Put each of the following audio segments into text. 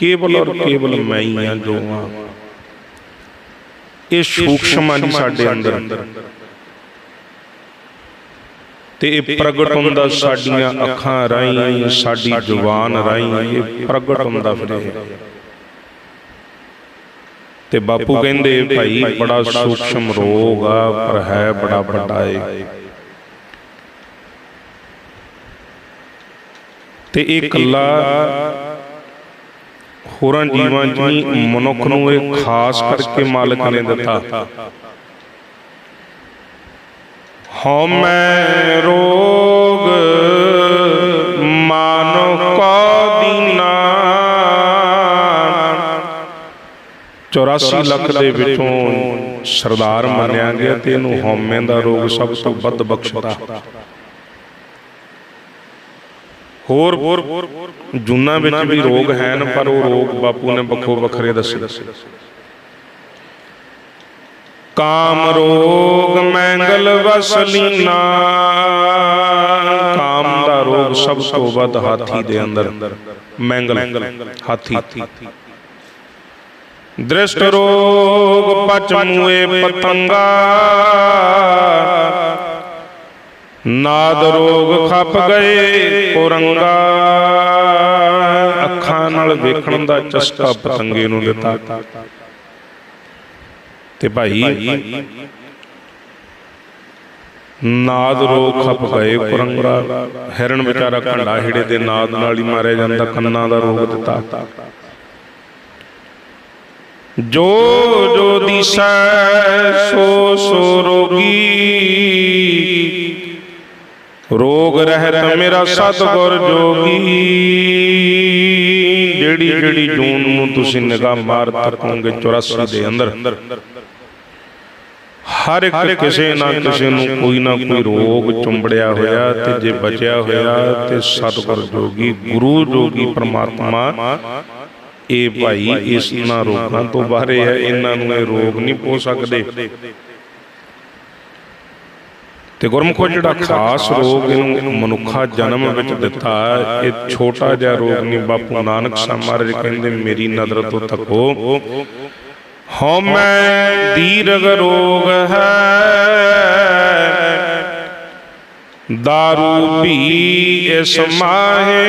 ਕੇਵਲ ਔਰ ਕੇਵਲ ਮੈਂ ਹੀ ਜੋ ਹਾਂ ਇਹ ਸੂਖਸ਼ਮਾਂ ਦੀ ਸਾਡੇ ਅੰਦਰ। ਤੇ ਇਹ ਪ੍ਰਗਟ ਹੁੰਦਾ ਸਾਡੀਆਂ ਅੱਖਾਂ ਰਾਹੀਂ ਸਾਡੀ ਜ਼ੁਬਾਨ ਰਾਹੀਂ ਇਹ ਪ੍ਰਗਟ ਹੁੰਦਾ ਫਿਰ ਇਹ ਤੇ ਬਾਪੂ ਕਹਿੰਦੇ ਭਾਈ ਬੜਾ ਸੂਖਸ਼ਮ ਰੋਗ ਆ ਪਰ ਹੈ ਬੜਾ ਵੱਡਾ ਏ। ਤੇ ਇਹ ਕੱਲਾ ਹੋਰਾਂ ਜੀਵਾਂ 'ਚ ਨਹੀਂ ਮਨੁੱਖ ਨੂੰ ਇਹ ਖਾਸ ਕਰਕੇ ਮਾਲਕ ਨੇ ਦਿੱਤਾ। ਹਉਮੈ ਰੋਗ ਮਾਨੋ ਕੋ ਦੀਨਾ। 84 ਲੱਖ ਦੇ ਵਿੱਚੋਂ ਸਰਦਾਰ ਮੰਨਿਆ ਗਿਆ ਤੇ ਇਹਨੂੰ ਹਉਮੈ ਦਾ ਰੋਗ ਸਭ ਤੋਂ ਵੱਧ ਬਖਸ਼ਦਾ। ਹੋਰ ਜੁਨਾ ਵਿੱਚ ਵੀ ਰੋਗ ਹਨ, ਪਰ ਉਹ ਰੋਗ ਬਾਪੂ ਨੇ ਵੱਖੋ ਵੱਖਰੇ ਦੱਸੇ। ਕਾਮ ਰੋਗ ਮੈਂਗਲ ਵਸਲੀਨਾ। ਕਾਮ ਦਾ ਰੋਗ ਸਭ ਤੋਂ ਵੱਧ ਹਾਥੀ ਦੇ ਅੰਦਰ, ਮੈਂਗਲ, ਹਾਥੀ। ਦ੍ਰਿਸ਼ਟ ਰੋਗ ਪਚ ਪਤੰਗਾ। ਨਾਦ ਰੋਗ ਖੱਪ ਗਏ ਕੁਰੰਗਾ ਅੱਖਾਂ ਨਾਲ ਵੇਖਣ ਦਾ ਚਸਕਾ ਪਤੰਗੇ ਨੂੰ ਦਿੱਤਾ। ਤੇ ਭਾਈ, ਨਾਦ ਰੋਗ ਖੱਪ ਗਏ ਕੁਰੰਗਾ ਹਿਰਨ ਵਿਚਾਰਾ ਕੰਡਾ ਹਿੜੇ ਦੇ ਨਾਦ ਨਾਲ ਹੀ ਮਾਰਿਆ ਜਾਂਦਾ, ਕੰਨਾਂ ਦਾ ਰੋਗ ਦਿੱਤਾ। ਜੋ ਜੋ ਦਿਸੈ, ਸੋ ਸੋ ਰੋਗੀ। ਰੋਗ ਰਹਿਤ ਮੇਰਾ ਸਤਗੁਰ ਜੋਗੀ। ਜਿਹੜੀ ਜਿਹੜੀ ਜੂਨ ਨੂੰ ਤੁਸੀਂ ਨਿਗਾਹ ਮਾਰ ਤੱਕੋਗੇ 84 ਦੇ ਅੰਦਰ। ਹਰ ਇੱਕ ਕਿਸੇ ਨਾ ਕਿਸੇ ਨੂੰ ਕੋਈ ਨਾ ਕੋਈ ਰੋਗ ਚੁੰਬੜਿਆ ਹੋਇਆ ਤੇ ਜੇ ਬਚਿਆ ਹੋਇਆ ਤੇ ਸਤਗੁਰ ਜੋਗੀ ਗੁਰੂ ਜੋਗੀ ਪ੍ਰਮਾਤਮਾ। ਇਹ ਭਾਈ ਇਸ ਨਾ ਰੋਗਾਂ ਤੋਂ ਬਾਹਰੇ ਹੈ ਇਹਨਾਂ ਨੂੰ ਇਹ ਰੋਗ ਨਹੀਂ ਪੋ ਸਕਦੇ। ਤੇ ਗੁਰਮੁਖੋ ਜਿਹੜਾ ਖਾਸ ਰੋਗ ਇਹਨੂੰ ਮਨੁੱਖਾ ਜਨਮ ਵਿੱਚ ਦਿੱਤਾ ਇਹ ਛੋਟਾ ਜਿਹਾ ਰੋਗ ਨਹੀਂ, ਬਾਪੂ ਨਾਨਕ ਸਾਹਿਬ ਮਹਾਰਾਜ ਕਹਿੰਦੇ, ਮੇਰੀ ਨਜ਼ਰ ਤੋਂ ਤੱਕੋ ਹਉਮੈ ਦੀਰਘ ਰੋਗ ਹੈ दारू ਵੀ ਇਸ ਮਾਹੇ।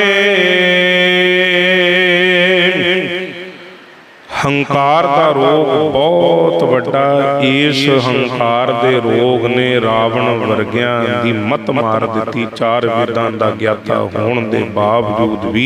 ਹੰਕਾਰ ਦਾ ਰੋਗ ਬਹੁਤ ਵੱਡਾ ਇਸ ਹੰਕਾਰ ਦੇ ਰੋਗ ਨੇ ਰਾਵਣ ਵਰਗਿਆਂ ਦੀ ਮਤ ਮਾਰ ਦਿੱਤੀ ਚਾਰ ਵੇਦਾਂ ਦਾ ਗਿਆਤਾ ਹੋਣ ਦੇ ਬਾਵਜੂਦ ਵੀ